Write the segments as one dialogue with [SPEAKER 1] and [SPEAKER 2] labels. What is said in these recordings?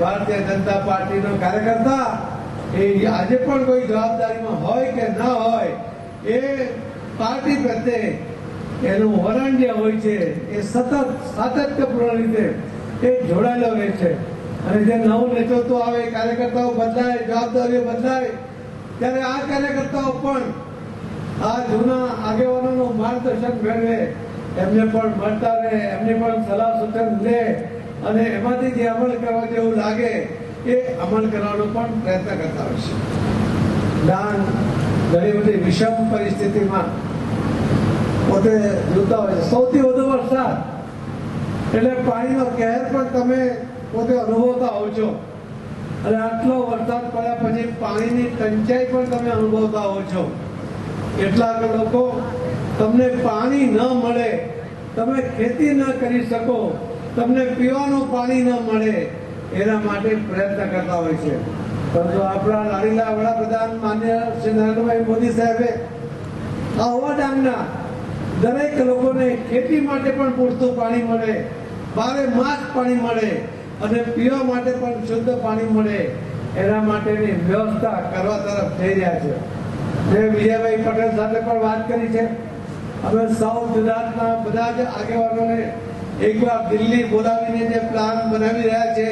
[SPEAKER 1] ભારતીય જનતા પાર્ટીનો કાર્યકર્તા, એ આજે પણ કોઈ જવાબદારીમાં હોય કે ના હોય, એ પાર્ટી પ્રત્યે એનું વલણ જે હોય છે, એ સતત, સાતત્યપૂર્ણ રીતે એ જોડાયેલો રહે છે. અને જે નવું નેતૃત્વ આવે, કાર્યકર્તાઓ બદલાય, જવાબદારીઓ બદલાય, ત્યારે આ કાર્યકર્તાઓ પણ આ જૂના આગેવાનોનું માર્ગદર્શન મેળવે, એમને પણ મળતા રહે, એમને પણ સલાહ સૂચન લે અને એમાંથી જે અમલ કરવા જેવું લાગે, એ અમલ કરવાનો પણ પ્રયત્ન કરતા હોય છે. દાન, ઘણી બધી વિષમ પરિસ્થિતિમાં પોતે જોતા હોય છે. સૌથી વધુ વરસાદ. એટલે પાણીનો કહેર પણ તમે પોતે અનુભવતા હોવ છો. અને આટલો વરસાદ પડ્યા પછી પાણીની ટંચાઈ પણ તમે અનુભવતા હો છો. કેટલાક લોકો તમને પાણી ન મળે, તમે ખેતી ન કરી શકો તમને પીવાનું પાણી ન મળે એના માટે પ્રયત્ન કરતા હોય છે. પરંતુ આપણા લાડીલા વડાપ્રધાન માન્ય શ્રી નરેન્દ્રભાઈ મોદી સાહેબે આ હવા ડાંગના દરેક લોકોને ખેતી માટે પણ પૂરતું પાણી મળે, બારે માસ પાણી મળે અને પીવા માટે પણ શુદ્ધ પાણી મળે એના માટેની વ્યવસ્થા કરવા તરફ થઈ રહ્યા છે. મેં વિજયભાઈ પટેલ સાથે પણ વાત કરી છે. અમે સાઉથ ગુજરાતના બધા જ આગેવાનોને એકવાર દિલ્હી બોલાવીને જે પ્લાન બનાવી રહ્યા છે,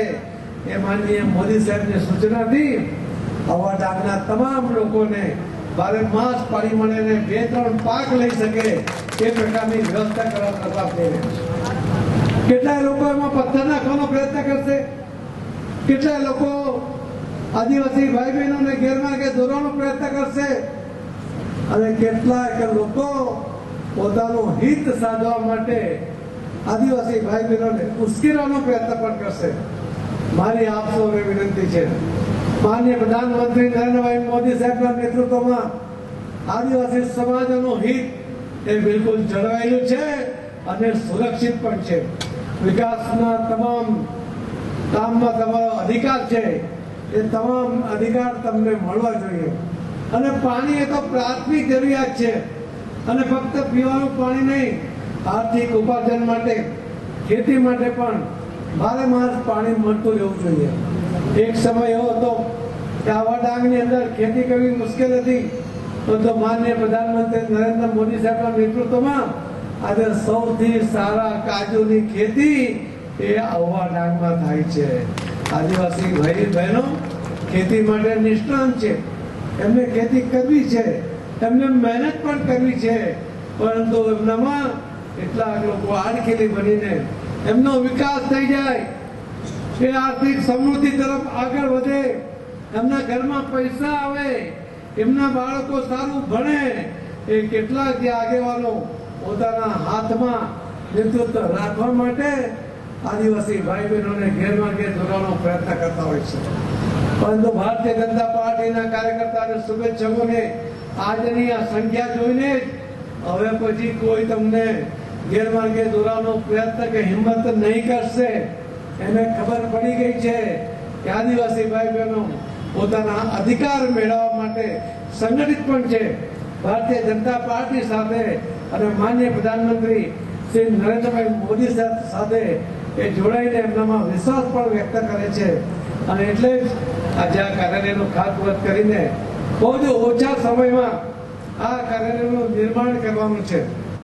[SPEAKER 1] એ માનનીય મોદી સાહેબની સૂચનાથી આવા ડાકના તમામ લોકોને બારે માસ પાણી મળે ને બે ત્રણ પાક લઈ શકે એ પ્રકારની વ્યવસ્થા કરવા લઈ રહ્યા છે. કેટલાય લોકો એમાં પથ્થર નાખવાનો પ્રયત્ન કરશે? કેટલાય લોકો આદિવાસી ભાઈ બહેનોને ગેરમાર્ગે દોરવાનો પ્રયત્ન કરશે? અને કેટલાક લોકો પોતાનું હિત સાધવા માટે આદિવાસી ભાઈ બહેનોને ઉશ્કેરવાનો પ્રયત્ન પણ કરશે. મારી આપ સૌને વિનંતી છે. માન્ય પ્રધાનમંત્રી નરેન્દ્રભાઈ મોદી સાહેબના નેતૃત્વમાં આદિવાસી સમાજનું હિત એ બિલકુલ જળવાયેલું છે અને સુરક્ષિત પણ છે. વિકાસના તમામ કામમાં તમારો અધિકાર છે. એ તમામ અધિકાર તમને મળવા જોઈએ. અને પાણી એ તો પ્રાથમિક જરૂરિયાત છે. અને ફક્ત પીવાનું પાણી નહીં આર્થિક ઉપાર્જન માટે, ખેતી માટે પણ બારે માસ પાણી મળતું રહેવું જોઈએ. એક સમય એવો હતો કે આવા ડાંગની અંદર ખેતી કરવી મુશ્કેલ હતી. તો માન્ય પ્રધાનમંત્રી નરેન્દ્ર મોદી સાહેબના નેતૃત્વમાં આજે સૌથી સારા કાજુની ખેતી એ આવા ડાંગમાં થાય છે. આદિવાસી ભાઈ બહેનો ખેતી માટે નિષ્ણાંત છે. એમને ખેતી કરવી છે. એમને મહેનત પણ કરવી છે. પરંતુ એમનામાં કેટલાક લોકો આડખેલી બનીને એમનો વિકાસ થઈ જાય. એ આર્થિક સમૃદ્ધિ તરફ આગળ વધે. એમના ઘરમાં પૈસા આવે. એમના બાળકો સારું ભણે. એ કેટલાક જે આગેવાનો પોતાના હાથમાં નેતૃત્વ રાખવા માટે આદિવાસી ભાઈ બહેનોને ગેરમાર્ગે દોરવાનો પ્રયત્ન કરતા હોય છે. પરંતુ ભારતીય જનતા પાર્ટીના કાર્યકર્તાને શુભેચ્છકોને આજની આ સંખ્યા જોઈને હવે પછી કોઈ તમને ગેરમાર્ગે દોરવાનો પ્રયત્ન કે હિંમત નહીં કરશે, એને ખબર પડી ગઈ છે કે આદિવાસી ભાઈ બહેનો પોતાના અધિકાર મેળવવા માટે સંગઠિત પણ છે. ભારતીય જનતા પાર્ટી સાથે અને માન્ય પ્રધાનમંત્રી શ્રી નરેન્દ્રભાઈ મોદી સાથે એ જોડાઈને એમનામાં વિશ્વાસ પણ વ્યક્ત કરે છે. અને એટલે જ આજે આ કાર્યાલયનું ખાતમુહૂર્ત કરીને બહુ જ ઓછા સમયમાં આ કાર્યાલયનું નિર્માણ કરવાનું છે.